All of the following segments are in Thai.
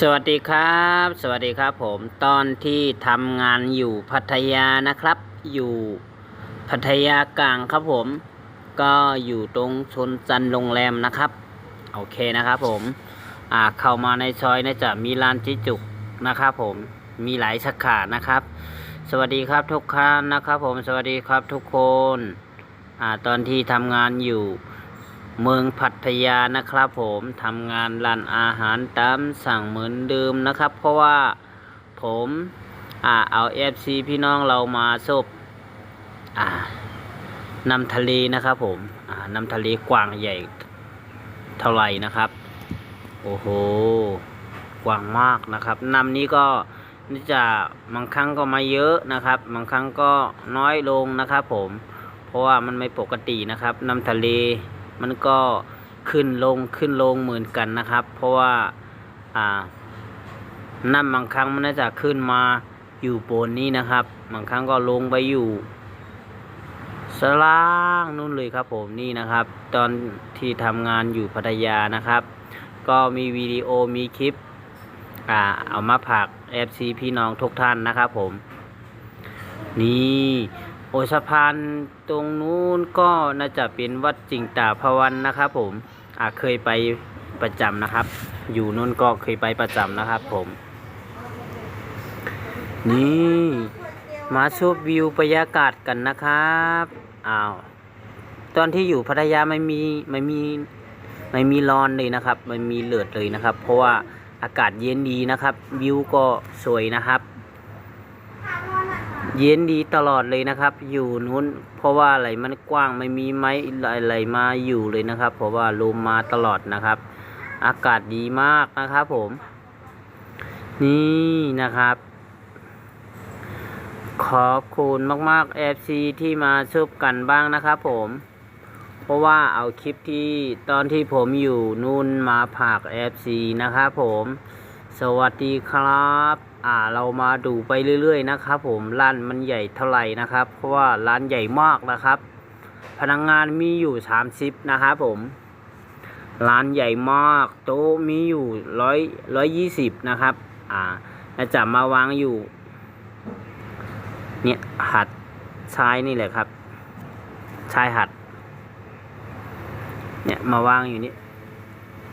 สวัสดีครับ สวัสดีครับผมตอนที่ทำงานอยู่พัทยานะครับ อยู่พัทยากลางครับผม ก็อยู่ตรงชนจันโรงแรมนะครับ โอเคนะครับผม อ่าเข้ามาในซอยนะจะมีร้านจิจุกนะครับผมมีหลายสาขานะครับ สวัสดีครับทุกท่านนะครับผมสวัสดีครับทุกคนอ่าตอนที่ทำงานอยู่ เมืองพัทยานะครับผมทำงานร้านอาหารตามสั่งเหมือนเดิมนะครับ เพราะว่าผมอ่าเอาเอฟซีพี่น้องเรามาซบอ่านำทะเลนะครับผมอ่านำทะเลกว้างใหญ่เท่าไหร่นะครับ โอ้โหกว้างมากนะครับนำนี้ก็นี่จะบางครั้งก็มาเยอะนะครับ บางครั้งก็น้อยลงนะครับ ผม เพราะว่ามันไม่ปกตินะครับนำทะเล มันก็ขึ้นลงขึ้นลงเหมือนกันนะครับ เพราะว่าอ่าน้ำบางครั้งมันน่าจะขึ้นมาอยู่บนนี้นะครับ บางครั้งก็ลงไปอยู่สล่างนู่นเลยครับผมนี่นะครับ ตอนที่ทำงานอยู่พัทยานะครับ ก็มีวิดีโอมีคลิปอ่าเอามาผัก FC พี่น้องทุกท่านนะครับผม นี่ โอสะพานตรงนู้นก็น่าจะเป็นวัดจิงตาพวันนะครับ ผมอ่าเคยไปประจำนะครับ อยู่นู้นก็เคยไปประจำนะครับ ผม นี่มาชมวิวบรรยากาศกันนะครับอ้าวตอนที่อยู่พัทยาไม่มีไม่มีไม่มีร้อนเลยนะครับ ไม่มีเลือดเลยนะครับ เพราะว่าอากาศเย็นดีนะครับ วิวก็สวยนะครับ เย็นดีตลอดเลยนะครับ อยู่นู้น เพราะว่าอะไรมันกว้างไม่มีไม้อะไรมาอยู่เลยนะครับ เพราะว่าลมมาตลอดนะครับ อากาศดีมากนะครับผม นี่นะครับ ขอบคุณมากๆ FC ที่มาชบกันบ้างนะครับผมเพราะว่าเอาคลิปที่ตอนที่ผมอยู่นู่นมาผาก FC นะครับผม สวัสดีครับ อ่าเรามาดูไปเรื่อยๆนะครับผมร้านมันใหญ่เท่าไหร่นะครับ เพราะว่าร้านใหญ่มากนะครับ พนักงงานมีอยู่สามสิบนะครับผมร้านใหญ่มากโต๊ะมีอยู่ร้อยร้อยยี่สิบนะครับ อ่าจะมาวางอยู่ เนี่ยหัดชายนี่แหละครับชายหัด เนี่ยมาวางอยู่นี่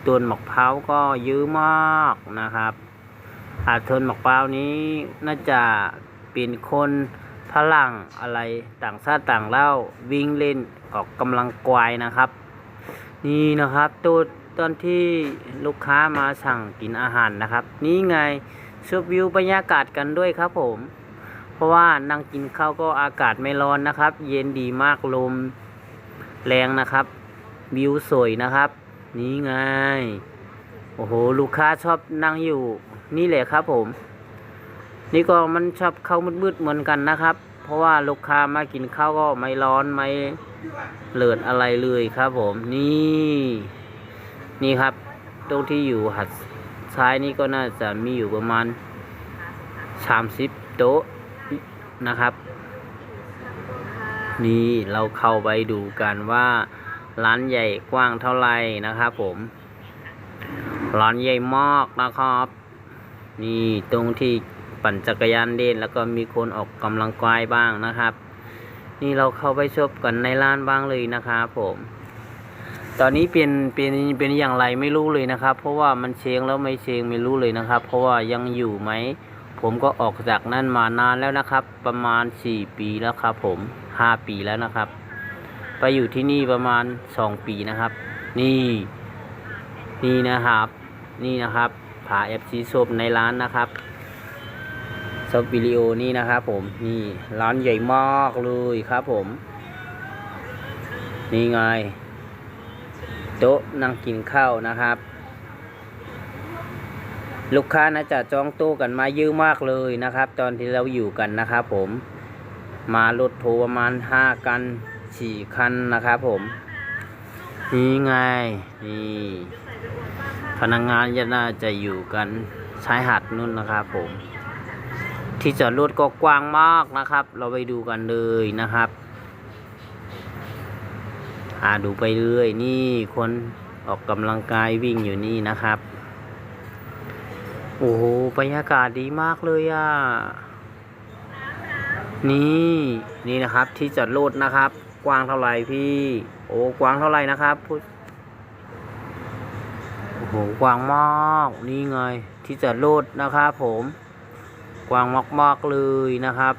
ต้นมะพร้าวก็เยอะมากนะครับ อาต้นมะพร้านี้น่าจะเป็นคนฝรั่งอะไรต่างชาติต่างเล่าววิ่งเล่นออกกำลังกายนะครับ นี่นะครับตัวตอนที่ลูกค้ามาสั่งกินอาหารนะครับ นี่ไงชมวิวบรรยากาศกันด้วยครับผม เพราะว่านั่งกินข้าวก็อากาศไม่ร้อนนะครับ เย็นดีมากลมแรงนะครับ วิวสวยนะครับ นี่ไง โอ้โห ลูกค้าชอบนั่งอยู่ นี่แหละครับผม นี่ก็มันชอบเข้ามืดๆเหมือนกันนะครับ เพราะว่าลูกค้ามากินข้าวก็ไม่ร้อนไม่เลือดอะไรเลยครับผมนี่ นี่ครับ ตรงที่อยู่หัดซ้ายนี่ก็น่าจะมีอยู่ประมาณสามสิบโต๊ะนะครับ นี่เราเข้าไปดูกันว่าร้านใหญ่กว้างเท่าไหร่นะครับผมร้านใหญ่มากนะครับ นี่ตรงที่ปั่นจักรยานเล่นแล้วก็มีคนออกกำลังกายบ้างนะครับ นี่เราเข้าไปชมกันในร้านบ้างเลยนะครับผม ตอนนี้เป็นเป็นเป็นอย่างไรไม่รู้เลยนะครับ เพราะว่ามันเชงแล้วไม่เชงไม่รู้เลยนะครับ เพราะว่ายังอยู่ไหมผมก็ออกจากนั่นมานานแล้วนะครับ ประมาณสี่ปีแล้วครับ ผมห้าปีแล้วนะครับ ไปอยู่ที่นี่ประมาณสองปีนะครับ นี่ นี่นะครับ นี่นะครับ ผาเอฟซีซบในร้านนะครับซบวิดีโอนี่นะครับผมนี่ร้านใหญ่มากเลยครับผม นี่ไง โต๊ะนั่งกินข้าวนะครับ ลูกค้าน่าจะจองโต๊ะกันมาเยอะมากเลยนะครับ ตอนที่เราอยู่กันนะครับผมมารถโทรประมาณห้ากันสี่คันนะครับผม นี่ไง นี่ พนักงงานจะน่าจะอยู่กันชายหาดนู่นนะครับผม ที่จอดรถก็กว้างมากนะครับ เราไปดูกันเลยนะครับอ่าดูไปเรื่อยนี่คนออกกำลังกายวิ่งอยู่นี่นะครับ โอ้โหบรรยากาศดีมากเลยอะ นี่ นี่นะครับที่จอดรถนะครับ กว้างเท่าไหร่พี่ อ้กว้างเท่าไหร่นะครับพูดโอ้โหกว้างมากนี่ไงที่จอดรถนะครับผมกว้างมากๆเลยนะครับ